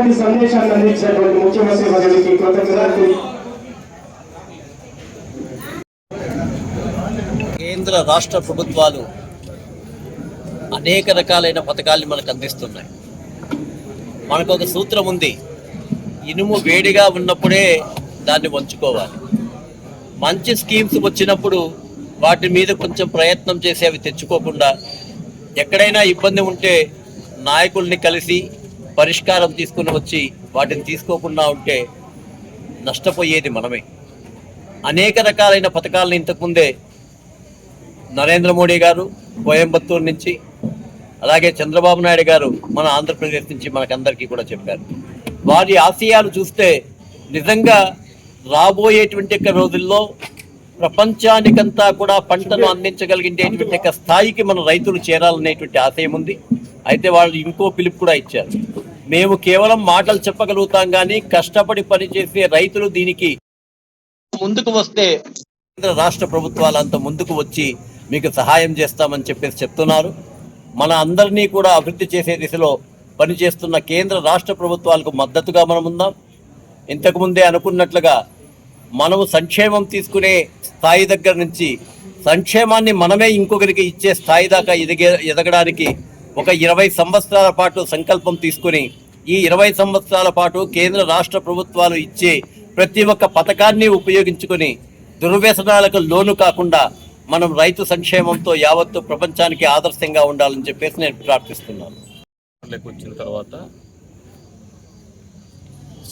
అద్భుతమైనటువంటి సందేశాన్ని అందించినటువంటి ముఖ్యమంత్రి వర్యునికి కృతజ్ఞతలు. కేంద్ర రాష్ట్ర ప్రభుత్వాలు అనేక రకాలైన పథకాల్ని మనకు అందిస్తున్నాయి. మనకు ఒక సూత్రం ఉంది. ఇనుము వేడిగా ఉన్నప్పుడే దాన్ని వంచుకోవాలి. మంచి స్కీమ్స్ వచ్చినప్పుడు వాటి మీద కొంచెం ప్రయత్నం చేసి అవి తెచ్చుకోకుండా ఎక్కడైనా ఇబ్బంది ఉంటే నాయకుల్ని కలిసి పరిష్కారం తీసుకుని వచ్చి వాటిని తీసుకోకుండా ఉంటే నష్టపోయేది మనమే. అనేక రకాలైన పథకాలను ఇంతకుముందే నరేంద్ర మోడీ గారు కోయంబత్తూరు నుంచి అలాగే చంద్రబాబు నాయుడు గారు మన ఆంధ్రప్రదేశ్ నుంచి మనకందరికీ కూడా చెప్పారు. వారి ఆశయాలు చూస్తే నిజంగా రాబోయేటువంటి యొక్క రోజుల్లో ప్రపంచానికంతా కూడా పంటను అందించగలిగేటువంటి యొక్క స్థాయికి మన రైతులు చేరాలనేటువంటి ఆశయం ఉంది. అయితే వాళ్ళు ఇంకో పిలుపు కూడా ఇచ్చారు. మేము కేవలం మాటలు చెప్పగలుగుతాం కానీ కష్టపడి పనిచేసే రైతులు దీనికి ముందుకు వస్తే కేంద్ర రాష్ట్ర ప్రభుత్వాలు అంత ముందుకు వచ్చి మీకు సహాయం చేస్తామని చెప్పేసి చెప్తున్నారు. మన అందరినీ కూడా అభివృద్ధి చేసే దిశలో పనిచేస్తున్న కేంద్ర రాష్ట్ర ప్రభుత్వాలకు మద్దతుగా మనం ఉందాం. ఇంతకుముందే అనుకున్నట్లుగా మనము సంక్షేమం తీసుకునే స్థాయి దగ్గర నుంచి సంక్షేమాన్ని మనమే ఇంకొకరికి ఇచ్చే స్థాయి దాకా ఎదిగే ఎదగడానికి ఒక ఇరవై సంవత్సరాల పాటు సంకల్పం తీసుకుని ఈ ఇరవై సంవత్సరాల పాటు కేంద్ర రాష్ట్ర ప్రభుత్వాలు ఇచ్చే ప్రతి ఒక్క పథకాన్ని ఉపయోగించుకొని దుర్వ్యసనాలకు లోను కాకుండా మనం రైతు సంక్షేమంతో యావత్తు ప్రపంచానికి ఆదర్శంగా ఉండాలని చెప్పేసి నేను ప్రార్థిస్తున్నాను. వచ్చిన తర్వాత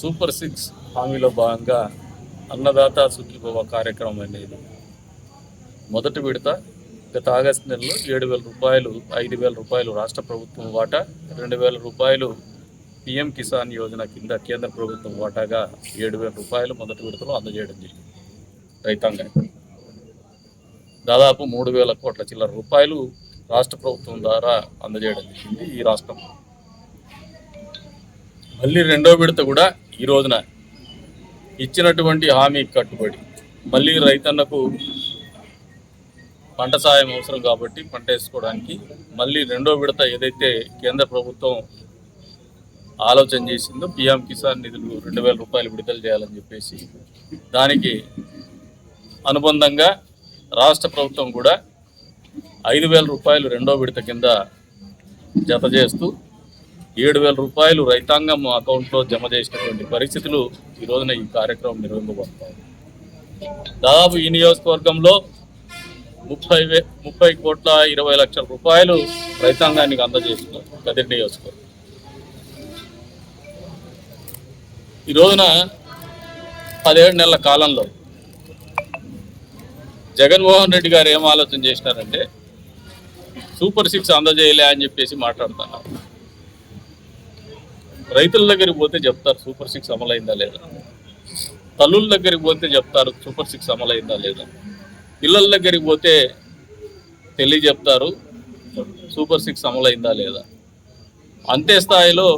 సూపర్ సిక్స్ హామీలో భాగంగా అన్నదాత సుఖీభవ కార్యక్రమం అనేది మొదటి విడత. గత ఆగస్టు నెలలో ఏడు వేల రూపాయలు ఐదు వేల రూపాయలు రాష్ట్ర ప్రభుత్వం వాటా రెండు వేల రూపాయలు పిఎం కిసాన్ యోజన కింద కేంద్ర ప్రభుత్వం వాటాగా ఏడు వేల రూపాయలు మొదటి విడతలో అందజేయడం జరిగింది. రైతాంగానికి. దాదాపు మూడు వేల కోట్ల చిల్లర రూపాయలు రాష్ట్ర ప్రభుత్వం ద్వారా అందజేయడం జరిగింది ఈ రాష్ట్రం. మళ్ళీ రెండో విడత కూడా ఈ రోజున ఇచ్చినటువంటి హామీ కట్టుబడి మళ్ళీ రైతన్నకు పంట సాయం అవసరం కాబట్టి పంట వేసుకోవడానికి మళ్ళీ రెండో విడత ఏదైతే కేంద్ర ప్రభుత్వం ఆలోచన చేసిందో పిఎం కిసాన్ నిధులు రెండు వేల రూపాయలు విడుదల చేయాలని చెప్పేసి దానికి అనుబంధంగా రాష్ట్ర ప్రభుత్వం కూడా ఐదు వేల రూపాయలు రెండో విడత కింద జత చేస్తూ ఏడు వేల రూపాయలు రైతాంగం అకౌంట్లో జమ చేసినటువంటి పరిస్థితులు ఈ రోజున ఈ కార్యక్రమం నిర్వహింపబడతాయి. దాదాపు ఈ నియోజకవర్గంలో ముప్పై వే ముప్పై కోట్ల ఇరవై లక్షల రూపాయలు రైతాంగానికి అందజేస్తున్నారు కదిరి నియోజకవర్గం. ఈ రోజున పదిహేడు నెలల కాలంలో జగన్మోహన్ రెడ్డి గారు ఏం ఆలోచన చేసినారంటే సూపర్ సిక్స్ అందజేయలే అని చెప్పేసి మాట్లాడుతున్నారు. రైతుల దగ్గరికి పోతే చెప్తారు సూపర్ సిక్స్ అమలైందా లేదా? తల్లుల దగ్గరికి పోతే చెప్తారు సూపర్ సిక్స్ అమలైందా లేదా? పిల్లల దగ్గరికి పోతే తెలియజెప్తారు. సూపర్ సిక్స్ అమలైందా లేదా? అంతే స్థాయిలో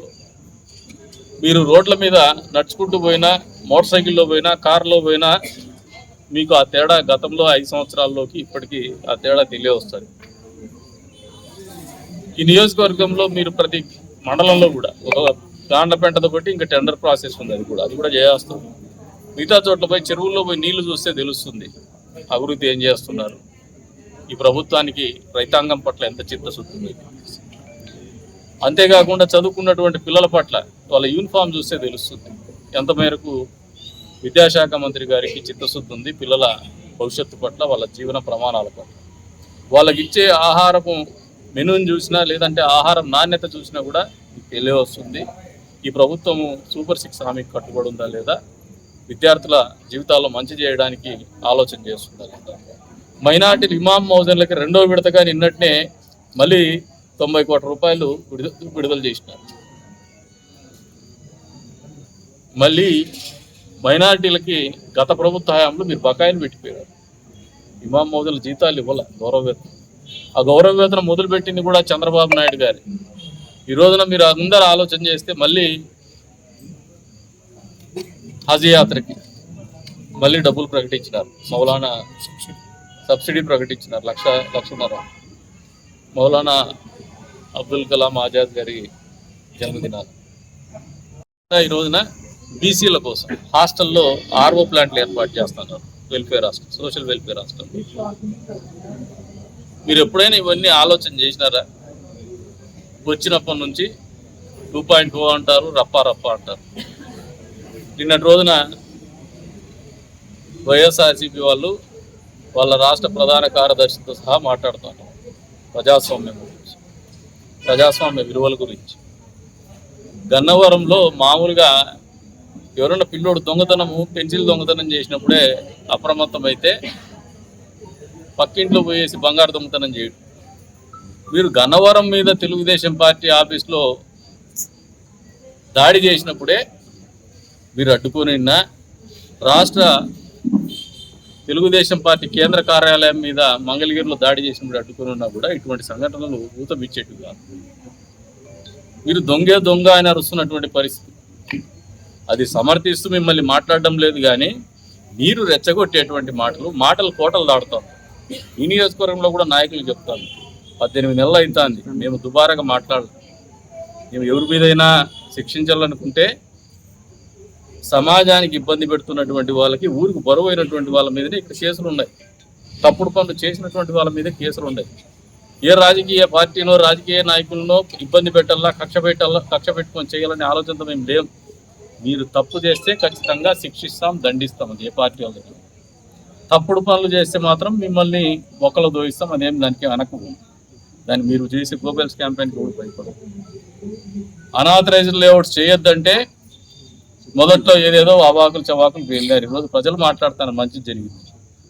మీరు రోడ్ల మీద నడుచుకుంటూ పోయినా మోటార్ సైకిల్లో పోయినా కారులో పోయినా మీకు ఆ తేడా గతంలో ఐదు సంవత్సరాల్లోకి ఇప్పటికీ ఆ తేడా తెలియవస్తుంది ఈ నియోజకవర్గంలో మీరు ప్రతి మండలంలో కూడా ఒక గాండ్లపెంటతో బట్టి ఇంకా టెండర్ ప్రాసెస్ ఉంది అది కూడా. అది కూడా చేస్తుంది మిగతా చోట్ల పోయి చెరువుల్లో పోయి నీళ్ళు చూస్తే తెలుస్తుంది. అభివృద్ధి ఏం చేస్తున్నారు? ఈ ప్రభుత్వానికి రైతాంగం పట్ల ఎంత చిత్తశుద్ధి ఉంది? అంతేకాకుండా చదువుకున్నటువంటి పిల్లల పట్ల వాళ్ళ యూనిఫామ్ చూస్తే తెలుస్తుంది. ఎంత మేరకు విద్యాశాఖ మంత్రి గారికి చిత్తశుద్ధి ఉంది పిల్లల భవిష్యత్తు పట్ల వాళ్ళ జీవన ప్రమాణాల పట్ల. వాళ్ళకి ఇచ్చే ఆహారపు మెనూని చూసినా లేదంటే ఆహారం నాణ్యత చూసినా కూడా మీకు తెలియవస్తుంది. ఈ ప్రభుత్వము సూపర్ సిక్స్ హామీకి కట్టుబడి ఉందా లేదా? విద్యార్థుల జీవితాల్లో మంచి చేయడానికి ఆలోచన చేస్తున్నారు. మైనార్టీ ఇమాం మౌజన్లకి రెండో విడతగా నిన్నట్నే మళ్ళీ తొంభై కోట్ల రూపాయలు విడుదల విడుదల చేసినారు. మళ్ళీ మైనార్టీలకి గత ప్రభుత్వ హయాంలో మీరు బకాయిలు పెట్టిపోయారు. ఇమాం మౌజుల జీతాలు ఇవ్వాల గౌరవ వేతనం ఆ గౌరవ వేతనం మొదలుపెట్టింది కూడా చంద్రబాబు నాయుడు గారి. ఈ రోజున మీరు అందరు ఆలోచన చేస్తే మళ్ళీ హజ్ యాత్రకి మళ్ళీ డబ్బులు ప్రకటించినారు. మౌలానా సబ్సిడీ ప్రకటించినారు. లక్ష లక్షన్నర. మౌలానా అబ్దుల్ కలాం ఆజాద్ గారి జన్మదినాలు. ఈ రోజున బీసీల కోసం హాస్టల్లో ఆర్ఓ ప్లాంట్లు ఏర్పాటు చేస్తున్నారు. Welfare hostel social welfare hostel. మీరు ఎప్పుడైనా ఇవన్నీ ఆలోచన చేసినారా? వచ్చినప్పటి నుంచి టూ పాయింట్ టూ అంటారు రప్పా రప్పా అంటారు. నిన్నటి రోజున వైఎస్ఆర్సీపీ వాళ్ళు వాళ్ళ రాష్ట్ర ప్రధాన కార్యదర్శితో సహా మాట్లాడుతున్నారు. ప్రజాస్వామ్యం గురించి. ప్రజాస్వామ్య విలువల గురించి. గన్నవరంలో మామూలుగా ఎవరైనా పిల్లోడు దొంగతనము పెన్సిల్ దొంగతనం చేసినప్పుడే అప్రమత్తం అయితే పక్కింట్లో పోయేసి బంగారు దొంగతనం చేయడం. మీరు గన్నవరం మీద తెలుగుదేశం పార్టీ ఆఫీస్లో దాడి చేసినప్పుడే మీరు అడ్డుకొని ఉన్నా రాష్ట్ర తెలుగుదేశం పార్టీ కేంద్ర కార్యాలయం మీద మంగళగిరిలో దాడి చేసినప్పుడు అడ్డుకొని ఉన్నా కూడా ఇటువంటి సంఘటనలు ఊతమిచ్చేట్టు కాదు. మీరు దొంగే దొంగ అని అరుస్తున్నటువంటి పరిస్థితి. అది సమర్థిస్తూ మిమ్మల్ని మాట్లాడడం లేదు కానీ మీరు రెచ్చగొట్టేటువంటి మాటలు మాటలు కోటలు దాడుతాం ఈ నియోజకవర్గంలో కూడా నాయకులు చెప్తాను పద్దెనిమిది నెలలు అవుతుంది మేము దుబారాగా మాట్లాడలేదు మేము ఎవరి మీదైనా శిక్షించాలనుకుంటే సమాజానికి ఇబ్బంది పెడుతున్నటువంటి వాళ్ళకి ఊరికి బరువు అయినటువంటి వాళ్ళ మీదనే ఇక్కడ కేసులు ఉన్నాయి. తప్పుడు పనులు చేసినటువంటి వాళ్ళ మీద కేసులు ఉన్నాయి. ఏ రాజకీయ పార్టీనో రాజకీయ నాయకులనో ఇబ్బంది పెట్టాలా కక్ష పెట్టాలా కక్ష పెట్టుకొని చేయాలనే ఆలోచనతో మేము లేం. మీరు తప్పు చేస్తే ఖచ్చితంగా శిక్షిస్తాం దండిస్తాం అది ఏ పార్టీ వాళ్ళకి తప్పుడు పనులు చేస్తే మాత్రం మిమ్మల్ని ఒకళ్ళు దోయిస్తాం అదేం దానికి అనకు దాన్ని మీరు చేసే గోబెల్స్ క్యాంపెయిన్కి కూడా భయపడదు అనాథరైజ్డ్ లేఅవుట్స్ చేయొద్దంటే మొదట్లో ఏదేదో అవాకులు చవాకులు వెళ్ళారు ఈరోజు ప్రజలు మాట్లాడుతున్నారు మంచి జరిగింది.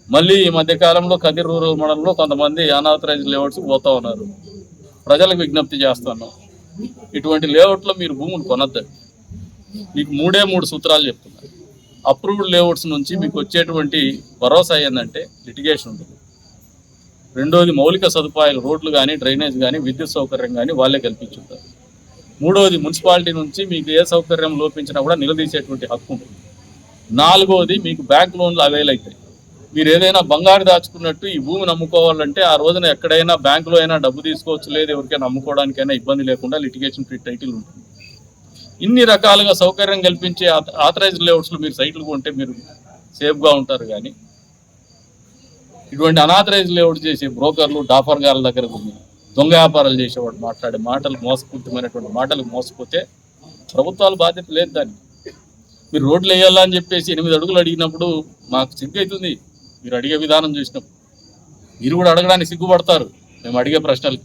మళ్ళీ ఈ మధ్యకాలంలో కదిర్ రూరల్ మండలంలో కొంతమంది అనాథరైజ్ లేఅవుట్స్ పోతా ఉన్నారు. ప్రజలకు విజ్ఞప్తి చేస్తున్నాం ఇటువంటి లేఅవుట్లో మీరు భూములు కొనద్దండి మీకు మూడే మూడు సూత్రాలు చెప్తున్నారు అప్రూవ్డ్ లేఅవుట్స్ నుంచి మీకు వచ్చేటువంటి భరోసా ఏంటంటే లిటిగేషన్ ఉంటుంది. రెండోది మౌలిక సదుపాయాలు రోడ్లు కానీ డ్రైనేజ్ కానీ విద్యుత్ సౌకర్యం కానీ వాళ్ళే కల్పించుంటారు మూడవది మున్సిపాలిటీ నుంచి మీకు ఏ సౌకర్యం లోపించినా కూడా నిలదీసేటువంటి హక్కు ఉంటుంది. నాలుగవది మీకు బ్యాంక్ లోన్లు అవైల్ అవుతాయి. మీరు ఏదైనా బంగారు దాచుకున్నట్టు ఈ భూమిని అమ్ముకోవాలంటే ఆ రోజున ఎక్కడైనా బ్యాంకులో అయినా డబ్బు తీసుకోవచ్చు లేదు ఎవరికైనా అమ్ముకోవడానికైనా ఇబ్బంది లేకుండా లిటిగేషన్ ఫ్రీ టైటిల్ ఉంటుంది. ఇన్ని రకాలుగా సౌకర్యం కల్పించే ఆథరైజ్డ్ లేఅవుట్స్లో మీరు సైట్లు కొంటే మీరు సేఫ్గా ఉంటారు కానీ ఇటువంటి అనాథరైజ్డ్ లేఅవుట్ చేసే బ్రోకర్లు డాఫర్ గారి దగ్గర ఉంది దొంగ వ్యాపారాలు చేసేవాడు మాట్లాడే మాటలు మోసపూరితమైనటువంటి మాటలు మోసపోతే ప్రభుత్వాలు బాధ్యత లేదు దాన్ని మీరు రోడ్లు వేయాలా అని చెప్పేసి ఎనిమిది అడుగులు అడిగినప్పుడు మాకు సిగ్గు అవుతుంది మీరు అడిగే విధానం చూసినప్పుడు మీరు కూడా అడగడానికి సిగ్గుపడతారు. మేము అడిగే ప్రశ్నలు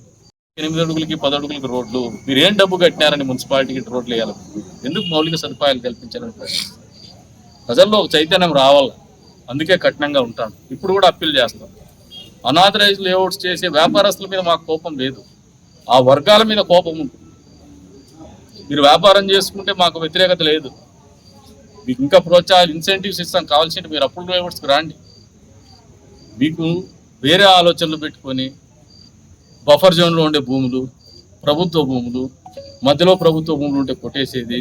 ఎనిమిది అడుగులకి పది అడుగులకి రోడ్లు. మీరు ఏం డబ్బు కట్టినారని మున్సిపాలిటీకి రోడ్లు వేయాలి. ఎందుకు మౌలిక సదుపాయాలు కల్పించాలని ప్రజల్లో ఒక చైతన్యం రావాలి. అందుకే కఠినంగా ఉంటాను ఇప్పుడు కూడా అప్పీల్ చేస్తాం. అనాథరైజ్ లేఅవుట్స్ చేసే వ్యాపారస్తుల మీద మాకు కోపం లేదు. ఆ వర్గాల మీద కోపం ఉంటుంది మీరు వ్యాపారం చేసుకుంటే మాకు వ్యతిరేకత లేదు. మీకు ఇంకా ప్రోత్సాహాలు ఇన్సెంటివ్స్ ఇస్తాం. కావాల్సింటే మీరు అప్పుడు డ్రైవర్స్కి రాండి. మీకు వేరే ఆలోచనలు పెట్టుకొని బఫర్ జోన్లో ఉండే భూములు ప్రభుత్వ భూములు మధ్యలో ప్రభుత్వ భూములు ఉంటే కొట్టేసేది.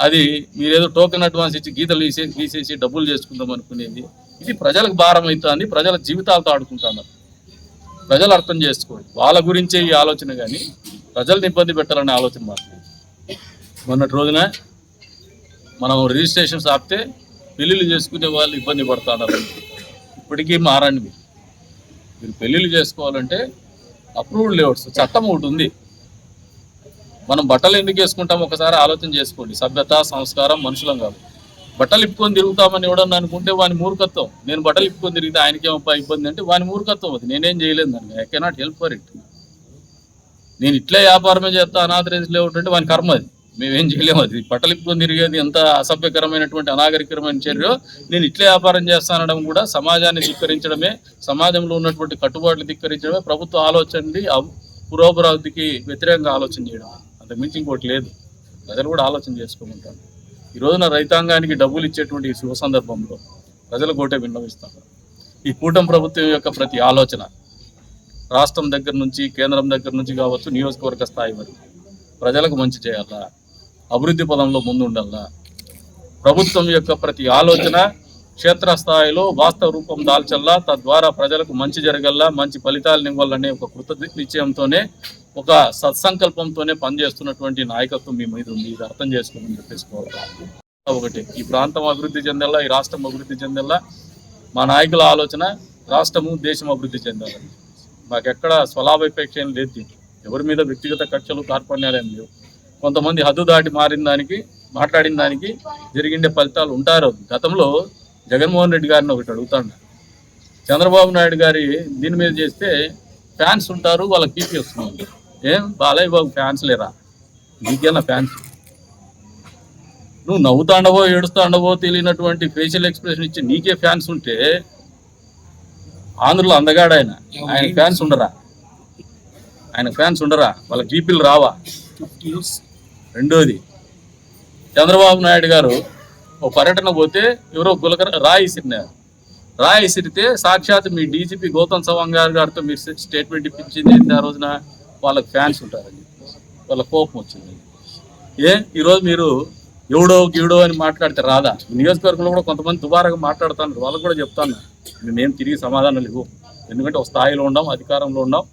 అది మీరేదో టోకెన్ అడ్వాన్స్ ఇచ్చి గీతలు తీసే తీసేసి డబ్బులు చేసుకుందాం అనుకునేది. ఇది ప్రజలకు భారం అవుతుంది ప్రజల జీవితాలతో ఆడుకుంటున్నారు ప్రజలు అర్థం చేసుకోండి వాళ్ళ గురించే ఈ ఆలోచన కానీ ప్రజల్ని ఇబ్బంది పెట్టాలనే ఆలోచన మాకు. మొన్నటి రోజున మనం రిజిస్ట్రేషన్స్ ఆపితే పెళ్ళిళ్ళు చేసుకునే వాళ్ళు ఇబ్బంది పడుతున్నారు ఇప్పటికీ మారండి మీరు. మీరు పెళ్ళిళ్ళు చేసుకోవాలంటే అప్రూవ్డ్ లేఅవుట్స్ చట్టం ఒకటి ఉంది. మనం బట్టలు ఎందుకు వేసుకుంటాం ఒకసారి ఆలోచన చేసుకోండి. సభ్యత సంస్కారం మనుషులం కాదు. బట్టలు ఇప్పుకొని తిరుగుతామని ఎవడన్నా అనుకుంటే వాని మూర్ఖత్వం. నేను బట్టలు ఇప్పుకొని తిరిగితే ఆయనకేమో ఇబ్బంది అంటే వాని మూర్ఖత్వం అది. నేనేం చేయలేదు దానికి. I cannot help for it నేను ఇట్లే వ్యాపారమే చేస్తా అనాథరైజ్ లేఅవుట్ అంటే వాని కర్మ అది. మేమేం చేయలేము అది. బట్టలు ఇప్పుకొని తిరిగేది ఎంత అసభ్యకరమైనటువంటి అనాగరికరమైన చర్య నేను ఇట్లే వ్యాపారం చేస్తానడం కూడా సమాజాన్ని ధిక్కరించడమే సమాజంలో ఉన్నటువంటి కట్టుబాట్లు ధిక్కరించడమే ప్రభుత్వ ఆలోచనని అవ్- పురోభివృద్ధికి వ్యతిరేకంగా ఆలోచన చేయడం. అంత మించి ఇంకోటి లేదు. ప్రజలు కూడా ఆలోచన చేసుకోమంటాను ఈ రోజున రైతాంగానికి డబ్బులు ఇచ్చేటువంటి ఈ శుభ సందర్భంలో ప్రజలు కోటే విన్నవిస్తాను ఈ కూటమి ప్రభుత్వం యొక్క ప్రతి ఆలోచన రాష్ట్రం దగ్గర నుంచి కేంద్రం దగ్గర నుంచి కావచ్చు నియోజకవర్గ స్థాయి వరకు ప్రజలకు మంచి చేయాలా? అభివృద్ధి పదంలో ముందుండాలా? ప్రభుత్వం యొక్క ప్రతి ఆలోచన క్షేత్రస్థాయిలో వాస్తవ రూపం దాల్చల్లా తద్వారా ప్రజలకు మంచి జరగల్లా మంచి ఫలితాలు ఇవ్వాలనే ఒక కృత నిశ్చయంతోనే ఒక సత్సంకల్పంతోనే పనిచేస్తున్నటువంటి నాయకత్వం మీ మీద ఉంది. ఇది అర్థం చేసుకోమని చెప్పేసి ఒకటి ఈ ప్రాంతం అభివృద్ధి చెందేలా ఈ రాష్ట్రం అభివృద్ధి చెందేలా మా నాయకుల ఆలోచన రాష్ట్రము దేశం అభివృద్ధి చెందాలని మాకెక్కడ స్వలాభాపేక్ష ఏం లేదు ఎవరి మీద వ్యక్తిగత కక్షలు కార్పణ్యాలేం లేవు. కొంతమంది హద్దు దాటి మారిన దానికి మాట్లాడిన దానికి జరిగిండే ఫలితాలు ఉంటారు గతంలో జగన్మోహన్ రెడ్డి గారిని ఒకటి అడుగుతాను. చంద్రబాబు నాయుడు గారి దీని మీద చేస్తే ఫ్యాన్స్ ఉంటారు వాళ్ళకి పీపీ వస్తున్నారు ఏం బాలయ్య బాబు ఫ్యాన్స్ లేరా? నీకేనా ఫ్యాన్స్ నువ్వు నవ్వుతాండవో ఏడుస్తాండవో తెలియనటువంటి ఫేషియల్ ఎక్స్ప్రెషన్ ఇచ్చి నీకే ఫ్యాన్స్ ఉంటే ఆంధ్రలో అందగాడు ఆయన ఆయన ఫ్యాన్స్ ఉండరా? ఆయన ఫ్యాన్స్ ఉండరా? వాళ్ళ జీపీలు రావా? రెండోది చంద్రబాబు నాయుడు గారు ఓ పర్యటన పోతే ఎవరో గులకర రాయి ఇసిరినారు రాయి ఇసిరితే సాక్షాత్ మీ డీజీపీ గౌతమ్ సవాంగ్ గారు గారితో మీరు స్టేట్మెంట్ ఇప్పించింది ఆ రోజున? వాళ్ళకి ఫ్యాన్స్ ఉంటారని చెప్పేసి వాళ్ళ కోపం వచ్చింది. ఏ ఈరోజు మీరు ఎవడో గీడో అని మాట్లాడితే రాదా? నియోజకవర్గంలో కూడా కొంతమంది దుబారాగా మాట్లాడుతున్నారు. వాళ్ళకు కూడా చెప్తాను. మేమేం తిరిగి సమాధానం లేవు. ఎందుకంటే ఒక స్థాయిలో ఉండాం అధికారంలో ఉన్నాం.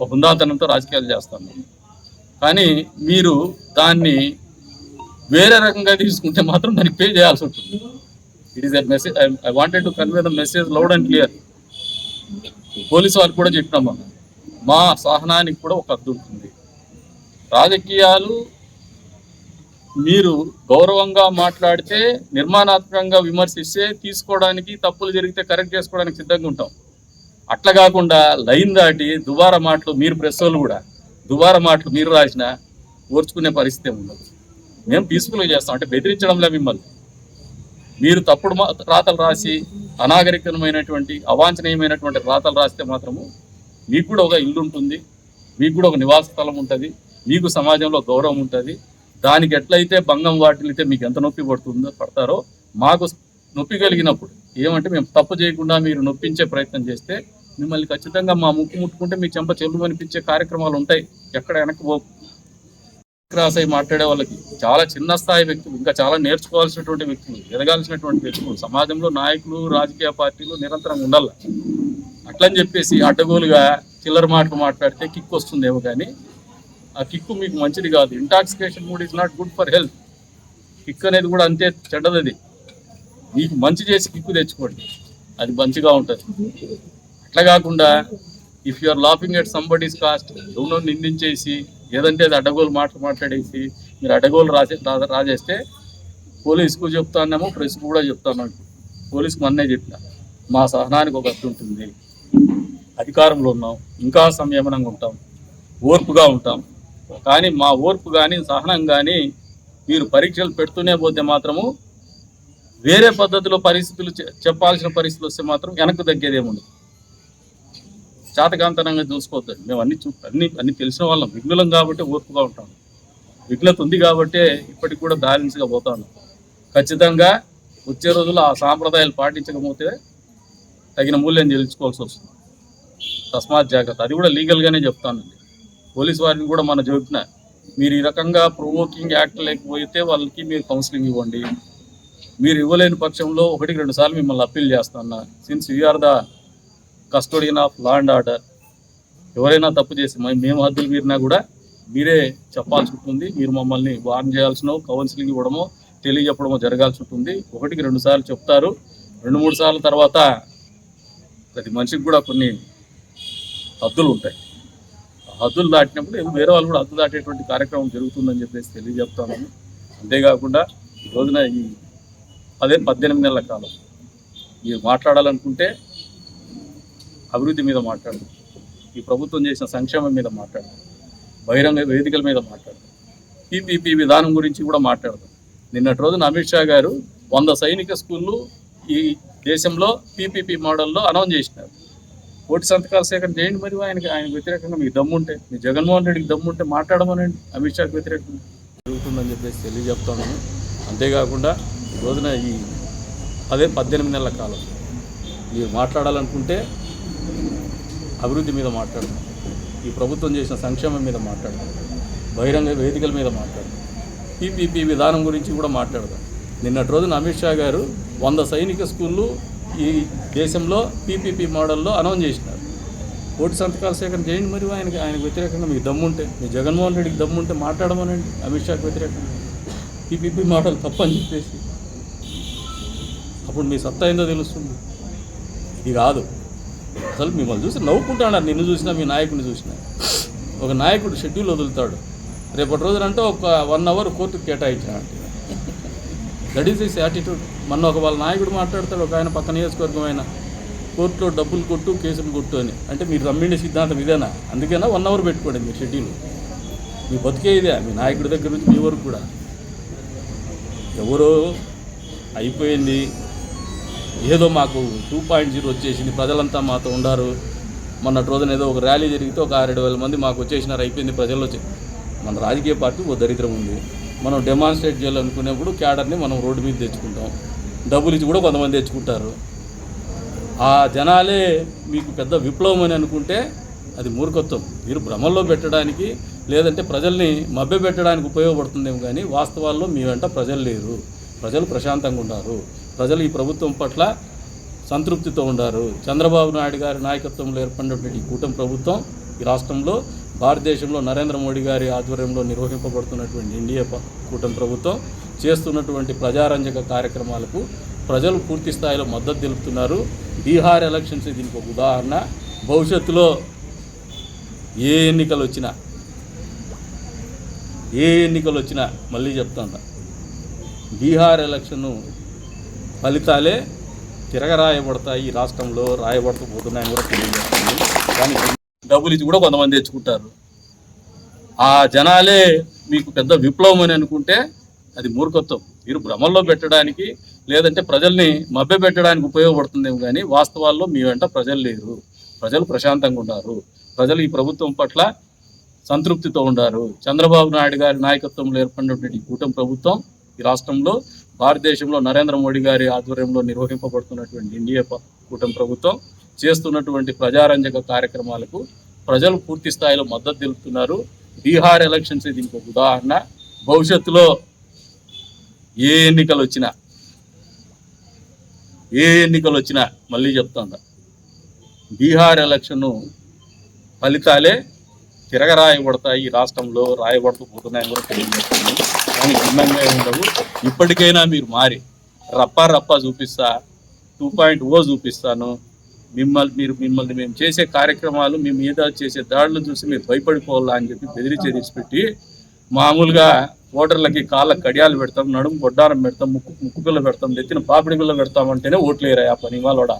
ఒక హుందాతనంతో రాజకీయాలు చేస్తాం కానీ మీరు దాన్ని వేరే రకంగా తీసుకుంటే మాత్రం దానికి పే చేయాల్సి ఉంటుంది. It is a message I wanted to convey the message loud and clear police వాళ్ళు కూడా చెప్పినాం మనం. మా సహనానికి కూడా ఒక అర్థం ఉంటుంది. రాజకీయాలు మీరు గౌరవంగా మాట్లాడితే నిర్మాణాత్మకంగా విమర్శిస్తే తీసుకోవడానికి తప్పులు జరిగితే కరెక్ట్ చేసుకోవడానికి సిద్ధంగా ఉంటాం. అట్లా కాకుండా లైన్ దాటి దుబారా మాటలు మీరు ప్రెస్ వాళ్ళు కూడా దుబారా మాటలు మీరు రాసిన ఓర్చుకునే పరిస్థితి ఉండదు. మేము పీస్ఫుల్గా చేస్తాం. అంటే బెదిరించడంలే మిమ్మల్ని. మీరు తప్పుడు రాతలు రాసి అనాగరికమైనటువంటి అవాంఛనీయమైనటువంటి రాతలు రాస్తే మాత్రము మీకు కూడా ఒక ఇల్లు ఉంటుంది మీకు కూడా ఒక నివాస స్థలం ఉంటుంది మీకు సమాజంలో గౌరవం ఉంటుంది. దానికి ఎట్లయితే భంగం వాటిల్లితే మీకు ఎంత నొప్పి పడుతుందో పడతారో మాకు నొప్పి కలిగినప్పుడు ఏమంటే మేము తప్పు చేయకుండా మీరు నొప్పించే ప్రయత్నం చేస్తే మిమ్మల్ని ఖచ్చితంగా మా ముక్కు ముట్టుకుంటే మీ చెంప చెల్లు అనిపించే కార్యక్రమాలు ఉంటాయి. ఎక్కడ వెనక్కి పో క్రాస్ అయి మాట్లాడే వాళ్ళకి చాలా చిన్న స్థాయి వ్యక్తులు ఇంకా చాలా నేర్చుకోవాల్సినటువంటి వ్యక్తులు ఎదగాల్సినటువంటి వ్యక్తులు. సమాజంలో నాయకులు రాజకీయ పార్టీలు నిరంతరం ఉండాలి. అట్లని చెప్పేసి అడ్డగోలుగా చిల్లర మాటలు మాట్లాడితే కిక్ వస్తుందేమో కానీ ఆ కిక్కు మీకు మంచిది కాదు. Intoxication mood is not good for health kick అనేది కూడా అంతే చెడ్డది అది. మీకు మంచి చేసి కిక్కు తెచ్చుకోండి. అది మంచిగా ఉంటుంది. అట్లా కాకుండా if you are laughing at somebody's cost ఎవరో నిందించేసి ఏదంటే అది అడ్డగోలు మాటలు మాట్లాడేసి మీరు అడ్డగోలు రాసే రాజేస్తే పోలీసుకు చెప్తాన్నాము ప్రెస్కు కూడా చెప్తాను పోలీసుకు మొన్నే చెప్పిన. మా సహనానికి ఒక ఉంటుంది. అధికారంలో ఉన్నాం. ఇంకా సంయమనంగా ఉంటాం. ఓర్పుగా ఉంటాం. కానీ మా ఓర్పు కానీ సహనం కానీ మీరు పరీక్షలు పెడుతూనే పోతే మాత్రము వేరే పద్ధతిలో పరిస్థితులు చెప్పాల్సిన పరిస్థితులు వస్తే మాత్రం వెనక్కి తగ్గేదేముండదు. చాతకాంతనంగా చూసుకోవద్దు మేము అన్ని చూ అన్ని అన్ని తెలిసిన వాళ్ళం. విఘ్నులం కాబట్టి ఓర్పుగా ఉంటాం. విఘ్నత ఉంది కాబట్టే ఇప్పటికి కూడా బ్యాలెన్స్గా పోతాను ఖచ్చితంగా వచ్చే రోజుల్లో ఆ సాంప్రదాయాలు పాటించకపోతే తగిన మూల్యం చెల్లించుకోవాల్సి వస్తుంది. తస్మాత్ జాగ్రత్త. అది కూడా లీగల్గానే చెప్తానండి. పోలీస్ వారిని కూడా మన చెప్పిన మీరు ఈ రకంగా ప్రొవోకింగ్ యాక్ట్ లేకపోతే వాళ్ళకి మీరు కౌన్సిలింగ్ ఇవ్వండి. మీరు ఇవ్వలేని పక్షంలో ఒకటికి రెండు సార్లు మిమ్మల్ని అప్పీల్ చేస్తున్నా since we are the custodian of law and order ఎవరైనా తప్పు చేసి మేము హద్దులు మీరినా కూడా మీరే చెప్పాల్సి ఉంటుంది. మీరు మమ్మల్ని వార్న్ చేయాల్సిన కౌన్సిలింగ్ ఇవ్వడమో తెలియజెప్పడమో జరగాల్సి ఉంటుంది. ఒకటికి రెండు సార్లు చెప్తారు. రెండు మూడు సార్లు తర్వాత ప్రతి మనిషికి కూడా కొన్ని హద్దులు ఉంటాయి. హద్దులు దాటినప్పుడు వేరే వాళ్ళు కూడా హద్దు దాటేటువంటి కార్యక్రమం జరుగుతుందని చెప్పేసి తెలియజెప్తాను. అంతేకాకుండా ఈ రోజున ఈ అదే పద్దెనిమిది నెలల కాలం మీరు మాట్లాడాలనుకుంటే అభివృద్ధి మీద మాట్లాడదు ఈ ప్రభుత్వం చేసిన సంక్షేమం మీద మాట్లాడదు బహిరంగ వేదికల మీద మాట్లాడు. పీపీపీ విధానం గురించి కూడా మాట్లాడదు నిన్నటి రోజున అమిత్ షా గారు వంద సైనిక స్కూళ్ళు ఈ దేశంలో పీపీపీ మోడల్లో అనౌన్స్ చేసినారు. కోటి సంతకాలు సేకరణ చేయండి మరి ఆయనకి ఆయనకు వ్యతిరేకంగా మీకు దమ్ముంటే. మీ జగన్మోహన్ రెడ్డికి దమ్ముంటే మాట్లాడమనండి అమిత్ షాకి వ్యతిరేకంగా. జరుగుతుందని చెప్పేసి తెలియజెప్తాను. అంతేకాకుండా ఈ రోజున ఈ అదే పద్దెనిమిది నెలల కాలం మీరు మాట్లాడాలనుకుంటే అభివృద్ధి మీద మాట్లాడదాం ఈ ప్రభుత్వం చేసిన సంక్షేమం మీద మాట్లాడదాం బహిరంగ వేదికల మీద మాట్లాడదాం పీపీపీ విధానం గురించి కూడా మాట్లాడదాం. నిన్నటి రోజున అమిత్ షా గారు వంద సైనిక స్కూళ్ళు ఈ దేశంలో పీపీపీ మోడల్లో అనౌన్స్ చేసినారు. ఓటు సంతకాల సేకరణ చేయండి మరి ఆయనకి ఆయనకు వ్యతిరేకంగా మీకు దమ్ముంటే మీ జగన్మోహన్ రెడ్డికి దమ్ముంటే మాట్లాడమనండి అమిత్ షాకి వ్యతిరేకంగా. పీపీపీ మోడల్ తప్పని చెప్పేసి. అప్పుడు మీ సత్తా ఏందో తెలుస్తుంది. ఇది కాదు. అసలు మిమ్మల్ని చూసి నవ్వుకుంటాడు నిన్ను చూసినా మీ నాయకుడిని చూసినా. ఒక నాయకుడు షెడ్యూల్ వదులుతాడు. రేపటి రోజునంటే ఒక వన్ అవర్ కోర్టుకు కేటాయించాడంటే దట్ ఈస్ దిస్ యాటిట్యూడ్ మొన్న ఒక వాళ్ళ నాయకుడు మాట్లాడతాడు ఒక ఆయన పక్క నియోజకవర్గం ఆయన. కోర్టులో డబ్బులు కొట్టు కేసులు కొట్టు అని. అంటే మీరు రమ్మిండే సిద్ధాంతం ఇదేనా? అందుకేనా వన్ అవర్ పెట్టుకోండి మీరు షెడ్యూల్ మీ బతికే ఇదే మీ నాయకుడి దగ్గర నుంచి మీ వరకు కూడా. ఎవరో అయిపోయింది. ఏదో మాకు టూ పాయింట్ జీరో వచ్చేసింది ప్రజలంతా మాతో ఉండారు. మొన్నటి రోజున ఏదో ఒక ర్యాలీ జరిగితే ఒక ఆరేడు వేల మంది మాకు వచ్చేసినారు అయిపోయింది ప్రజల్లో మన రాజకీయ పార్టీ ఓ దరిద్రం ఉంది. మనం డెమాన్స్ట్రేట్ చేయాలనుకునేప్పుడు క్యాడర్ని మనం రోడ్డు మీద తెచ్చుకుంటాం. డబ్బులు ఇచ్చి కూడా కొంతమంది తెచ్చుకుంటారు. ఆ జనాలే మీకు పెద్ద విప్లవం అని అనుకుంటే అది మూర్ఖత్వం. మీరు భ్రమల్లో పెట్టడానికి లేదంటే ప్రజల్ని మభ్యపెట్టడానికి ఉపయోగపడుతుందేమో కానీ వాస్తవాల్లో మీ వెంట ప్రజలు లేరు. ప్రజలు ప్రశాంతంగా ఉన్నారు. ప్రజలు ఈ ప్రభుత్వం పట్ల సంతృప్తితో ఉన్నారు. చంద్రబాబు నాయుడు గారి నాయకత్వంలో ఏర్పడినటువంటి ఈ కూటమి ప్రభుత్వం ఈ రాష్ట్రంలో భారతదేశంలో నరేంద్ర మోడీ గారి ఆధ్వర్యంలో నిర్వహింపబడుతున్నటువంటి ఎన్డీఏ కూటమి ప్రభుత్వం చేస్తున్నటువంటి ప్రజారంజక కార్యక్రమాలకు ప్రజలు పూర్తి స్థాయిలో మద్దతు తెలుపుతున్నారు. బీహార్ ఎలక్షన్స్ దీనికి ఒక ఉదాహరణ. భవిష్యత్తులో ఏ ఎన్నికలు వచ్చినా ఏ ఎన్నికలు వచ్చినా మళ్ళీ చెప్తాను బీహార్ ఎలక్షన్ ఫలితాలే తిరగరాయబడతాయి ఈ రాష్ట్రంలో రాయబడతపోతున్నాయని కూడా తెలియజేస్తుంది. కానీ డబ్బులు ఇచ్చి కూడా కొంతమంది తెచ్చుకుంటారు. ఆ జనాలే మీకు పెద్ద విప్లవం అని అనుకుంటే అది మూర్ఖత్వం. మీరు భ్రమల్లో పెట్టడానికి లేదంటే ప్రజల్ని మభ్యపెట్టడానికి ఉపయోగపడుతుందేమో కానీ వాస్తవాల్లో మీ వెంట ప్రజలు లేరు. ప్రజలు ప్రశాంతంగా ఉన్నారు. ప్రజలు ఈ ప్రభుత్వం పట్ల సంతృప్తితో ఉన్నారు. చంద్రబాబు నాయుడు గారి నాయకత్వంలో ఏర్పడినటువంటి కూటమి ప్రభుత్వం ఈ రాష్ట్రంలో భారతదేశంలో నరేంద్ర మోడీ గారి ఆధ్వర్యంలో నిర్వహింపబడుతున్నటువంటి ఎన్డీఏ కూటమి ప్రభుత్వం చేస్తున్నటువంటి ప్రజారంజక కార్యక్రమాలకు ప్రజలు పూర్తి స్థాయిలో మద్దతు తెలుపుతున్నారు. బీహార్ ఎలక్షన్స్ దీనికి ఒక ఉదాహరణ. భవిష్యత్తులో ఏ ఎన్నికలు వచ్చినా ఏ ఎన్నికలు వచ్చినా మళ్ళీ చెప్తాను బీహార్ ఎలక్షన్ ఫలితాలే తిరగరాయబడతాయి. ఈ రాష్ట్రంలో రాయబడుతూ పోతున్నాయని కూడా తెలియజేస్తుంది. కానీ భిన్నంగా ఉండవు. ఇప్పటికైనా మీరు మారి రప్పా రప్పా చూపిస్తా టూ పాయింట్ ఓ చూపిస్తాను. మిమ్మల్ని మీరు మిమ్మల్ని మేము చేసే కార్యక్రమాలు మీ మీద చేసే దాడులు చూసి మీరు భయపడిపోవాలా అని చెప్పి బెదిరించి పెట్టి మామూలుగా ఓటర్లకి కాళ్ళ కడియాలు పెడతాం నడుము గొడ్డారం పెడతాం ముక్కు ముక్కు పిల్ల పెడతాం నెత్తిన పాపిడి పిల్ల పెడతాం అంటేనే ఓట్లు ఆ పని వాళ్ళోడా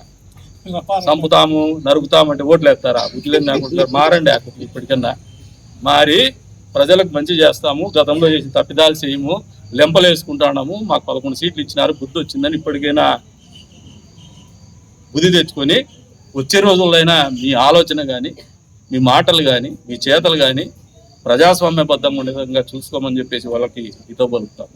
చంపుతాము నరుకుతామంటే ఓట్లు వేస్తారా? బుద్ధులేని అనుకుంటారు మారండి అక్కడ ఇప్పటికన్నా. మారి ప్రజలకు మంచి చేస్తాము గతంలో చేసిన తప్పిదాలు చేయము లెంపలు వేసుకుంటాము మాకు పదకొండు సీట్లు ఇచ్చినారు బుద్ధి వచ్చిందని ఇప్పటికైనా బుద్ధి తెచ్చుకొని వచ్చే రోజుల్లో మీ ఆలోచన కానీ మీ మాటలు కానీ మీ చేతలు కానీ ప్రజాస్వామ్యబద్ధంగా ఉండే విధంగా చూసుకోమని చెప్పేసి వాళ్ళకి హితో పలుకుతాం